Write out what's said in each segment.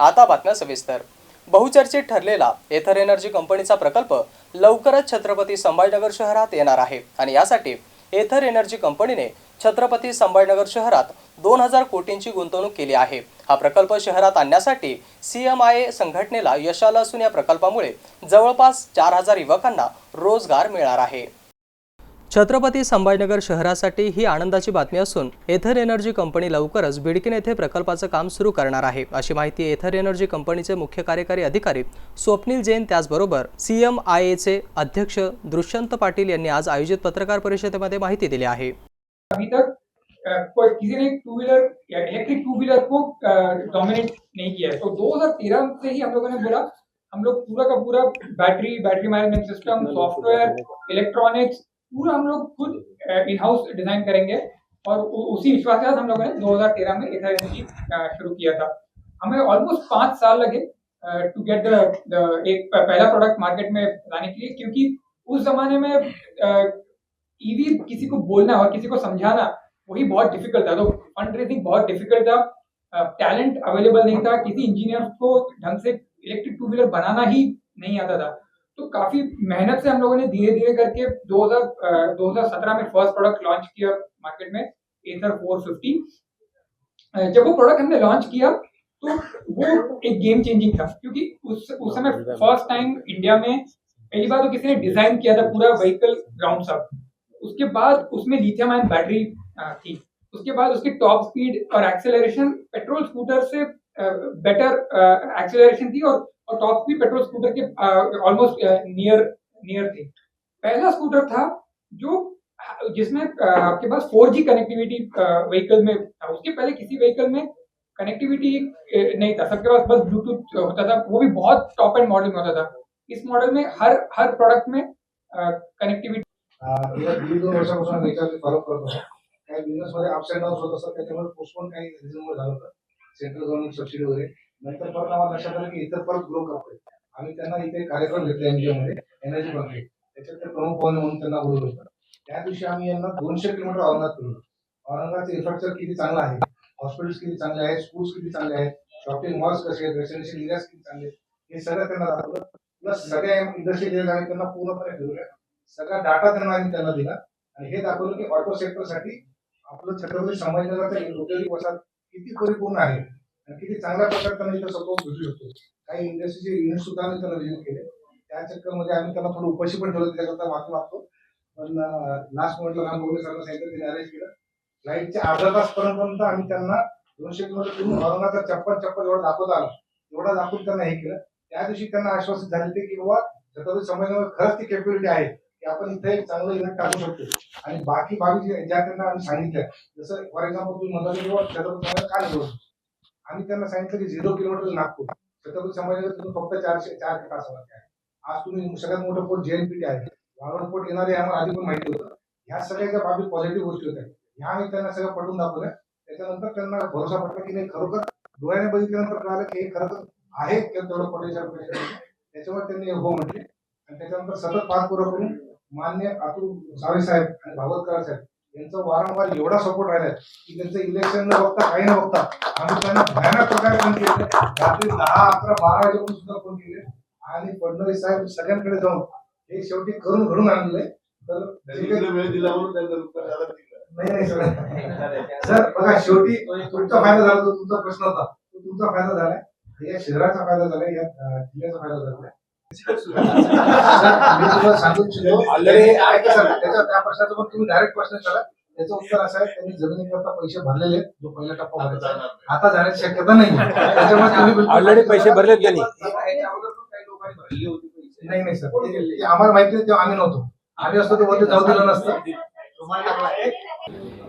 आता बातम्या सविस्तर. बहुचर्चित ठरलेला एथर एनर्जी कंपनीचा प्रकल्प लवकरच छत्रपती संभाजीनगर शहरात येणार आहे. आणि यासाठी एथर एनर्जी कंपनीने छत्रपती संभाजीनगर शहरात दोन हजार कोटींची गुंतवणूक केली आहे. हा प्रकल्प शहरात आणण्यासाठी सी एम आय ए संघटनेला यश आलं असून या प्रकल्पामुळे जवळपास चार हजार युवकांना रोजगार मिळणार आहे. छत्रपती संभाजीनगर शहरासाठी ही आनंदाची बातमी असून एथर एनर्जी कंपनी लवकरच बिडकिन येथे प्रकल्पाचं काम सुरू करणार आहे. अशी माहिती एथर एनर्जी कंपनीचे मुख्य कार्यकारी अधिकारी स्वप्नील जैन त्याचबरोबर सी एम आय एचे अध्यक्ष दृष्यंत पाटील यांनी आज आयोजित पत्रकार परिषदेमध्ये माहिती दिली आहे. किसी ने two wheeler electric two wheeler को डोमिनेट नहीं किया है। तो 2013 से ही हम लोगों ने बोला हम लोग पूरा का पूरा battery battery management system software electronics पूरा हम लोग खुद इन हाउस डिज़ाइन करेंगे और उसी विश्वास के साथ हम लोगों ने 2013 में इथर एनर्जी शुरू किया था। हमें ऑलमोस्ट पाँच साल लगे टू गेट द एक पहला प्रोडक्ट मार्केट में लाने के लिए, क्योंकि उस जमाने में ईवी किसी को बोलना और किसी को समझाना वही बहुत डिफ़िकल्ट था। तो फंड रेजिंग बहुत डिफ़िकल्ट था टैलेंट अवेलेबल नहीं था, किसी इंजीनियर को ढंग से इलेक्ट्रिक टू व्हीलर बनाना ही नहीं आता था। तो काफ़ी मेहनत से हम लोगों ने धीरे धीरे करके 2000 अ, 2017 में फ़र्स्ट प्रोडक्ट लॉन्च किया मार्केट में एथर 450 जब वो प्रोडक्ट हमने लॉन्च किया तो वो एक गेम चेंजिंग था क्योंकि उस उस समय फ़र्स्ट टाइम इंडिया में पहली बार तो किसी ने डिज़ाइन किया था पूरा व्हीकल ग्राउंड सब। उसके बाद उसमें लिथियम आयन बैटरी थी। उसके बाद उसकी टॉप स्पीड और एक्सेलरेशन पेट्रोल स्कूटर से बेटर एक्सेलरेशन थी और और टॉप स्पीड पेट्रोल स्कूटर के ऑलमोस्ट नियर नियर थी। पहला स्कूटर था जो जिसमें आपके पास 4G कनेक्टिविटी व्हीकल में था। उसके पहले किसी व्हीकल में कनेक्टिविटी नहीं था। सबके पास बस ब्लूटूथ होता था। वो भी बहुत टॉप एंड मॉडल में होता था। इस मॉडल में हर हर प्रोडक्ट में कनेक्टिविटी अं, गेल्या दीड दोन वर्षापासून आम्ही याच्यावर फॉलो करत होतो काही बिझनेस मध्ये अप्स अँड डाऊन होत असतात त्याच्यामुळे पोस्टपोन काही रिझनमुळे झालं होतं सेंट्रल गव्हर्नमेंट सबसिडी वगैरे नंतर परत आम्हाला लक्षात आलं की इतर परत ग्रो करतोय. आम्ही त्यांना इथे कार्यक्रम घेतले एनजीओ मध्ये एनर्जी कॉन्फ्लिक्ट त्याच्यात ते प्रमुख पाहुणे म्हणून त्यांना बोलवलं त्या दिवशी आम्ही यांना दोनशे किलोमीटर औरंगाबाद फिरलो औरंगाबादचं इन्फ्रास्ट्रक्चर किती चांगलं आहे? हॉस्पिटल्स किती चांगले आहेत? स्कूल्स किती चांगले आहेत? शॉपिंग मॉल्स कसे आहेत? रेसिडेन्शियल एरियाज किती चांगले आहेत? हे सगळं त्यांना दाखवलं. प्लस सगळ्या इंडस्ट्रियल एरियाज आम्ही त्यांना पूर्णपणे फिरवल्या. सगळा डाटा त्यांना आम्ही त्यांना दिला. आणि हे दाखवलं की ऑटो सेक्टरसाठी आपलं छत्रपती संभाजीनगरचा औद्योगिक वसाहत किती परिपूर्ण आहे? किती चांगल्या प्रकारे त्यांना इथं सपोर्ट भेटू शकतो. काही इंडस्ट्रीचे युनिट सुद्धा आम्ही त्यांना विजिट केले. त्या चक्करमध्ये आम्ही त्यांना थोडं उपाशी पण ठेवलं त्याच्याकरता माफी मागतो. पण लास्ट मोमेंटला राम गोगले सरांना सांगितलं त्यांनी अरेंज केलं. फ्लाईटच्या अर्धा तासपर्यंत आम्ही त्यांना दोनशे किलोमीटर फिरून औरंगाचा चप्पल चप्पल एवढा दाखवत आलं. एवढा दाखवून त्यांना हे केलं. त्या दिवशी त्यांना आश्वासित झाले ते की बाबा छत्रपती संभाजीनगर खरंच ती कॅपॅबिलिटी आहे की आपण इथे एक चांगलं युनिट टाकू शकतो. आणि बाकी बाबी ज्या त्यांना आम्ही सांगितल्या जसं फॉर एक्झाम्पल तुम्ही म्हणाले की बाबा छत्रपती संभाजी का आम्ही त्यांना सांगितलं की झिरो किलोमीटर नागपूर. छत्रपती संभाजीनगर तुम्ही फक्त चारशे चार तासावरती आहे. आज तुम्ही सगळ्यात मोठं पोर्ट जेएनपीटी आहे. वाळवण पोर्ट येणारे आम्हाला आधी पण माहिती होतं. ह्या सगळ्या ज्या बाबी पॉझिटिव्ह गोष्टी होत्या. ह्या आम्ही त्यांना सगळं पटवून दाखवल्या त्याच्यानंतर त्यांना भरोसा पटला की नाही खरोखर डोळ्याने बघितल्यानंतर कळालं की हे खरंच आहे तेवढं पोटेन्शियल त्याच्यामुळे त्यांनी हो म्हटले. आणि त्याच्यानंतर सतत पाठपुरावा करून मान्य अतुल सावे साहेब आणि भागवतकर साहेब यांचा वारंवार एवढा सपोर्ट राहिला की त्यांचं इलेक्शन न बघता काही न बघता आम्ही त्यांना भयानक प्रकारे फोन केले. रात्री दहा अकरा बारा वाजेपर्यंत सुद्धा फोन केले. आणि फडणवीस साहेब सगळ्यांकडे जाऊन हे शेवटी करून घडून आणले. तर वेळ दिला म्हणून नाही नाही सर बघा शेवटी तुमचा फायदा झाला तो तुमचा प्रश्न होता. तो तुमचा फायदा झालाय. या शहराचा फायदा झालाय या जिल्ह्याचा फायदा झालाय. मी तुम्हाला सांगू इच्छितो Already- ऐका सर त्याच्या त्या प्रश्नाचं पण तुम्ही डायरेक्ट प्रश्न करा त्याचं उत्तर असं आहे त्यांनी जमिनीकरता पैसे भरलेले आहेत, जो पहिला टप्पा भरायचा. आता जाण्याची शक्यता नाही त्याच्यामुळे तुम्ही Already पैसे भरलेत त्यांनी. काही. नाही नाही सर ते- ते आम्हाला माहिती नाही तेव्हा आम्ही नव्हतो आम्ही असतो ते वरती जाऊ दिलं नसतं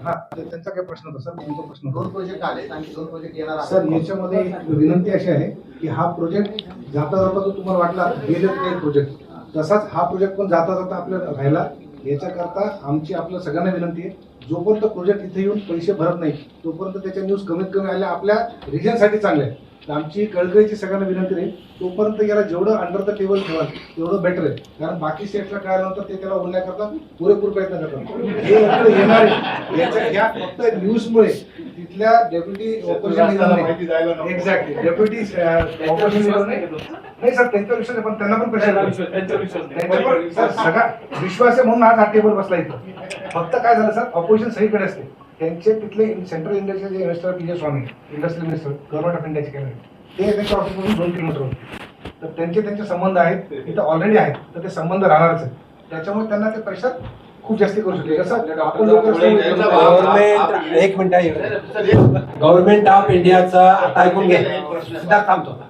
हा ते- त्यांचा काय प्रश्न होता सर तुमचा प्रश्न. दोन प्रोजेक्ट आले आणखी दोन प्रोजेक्ट येणार. सर याच्यामध्ये एक विनंती अशी आहे की हा प्रोजेक्ट जाता जाता जो तुम्हाला वाटला गेले नाही प्रोजेक्ट तसाच हा प्रोजेक्ट पण जाता जाता आपल्याला राहिला. याच्याकरता आमची आपल्या सगळ्यांना विनंती आहे जोपर्यंत प्रोजेक्ट इथे येऊन पैसे भरत नाही तोपर्यंत त्याच्या न्यूज कमीत कमी आल्या आपल्या रिजनसाठी चांगल्या आहे तर आमची कळकळीची सगळ्यांना विनंती राहील तोपर्यंत याला जेवढं अंडर द टेबल ठेवाल तेवढं बेटर आहे. कारण बाकी स्टेटला काय नंतर ते त्याला ओढण्याकरता पुरेपूर प्रयत्न करतात. हे येणार आहे. याच्या ह्या फक्त न्यूजमुळे तिथल्या deputy opposition exactly deputy opposition नाही. सर त्यांचा विषय नाही, पण त्यांना पण त्यांच्या सर सगळा विश्वास आहे म्हणून आज हा टेबल बसला इथं. फक्त काय झालं सर ऑपोजिशन सगळीकडे असते. त्यांचे तिथले central investor P J Swami industrial minister government of इंडियाचे कॅबिनेट ते त्यांच्या ऑफिसमधून दोन किलोमीटर होते तर त्यांचे त्यांचे संबंध आहेत इथं ऑलरेडी आहेत. तर ते संबंध राहणारच आहेत. त्याच्यामुळे त्यांना ते प्रेशर खूप जास्त करू शकते कसं आपण गव्हर्नमेंट एक मिनिट गव्हर्नमेंट ऑफ इंडियाचा आता ऐकून घे सिद्धार्थ थांबतो.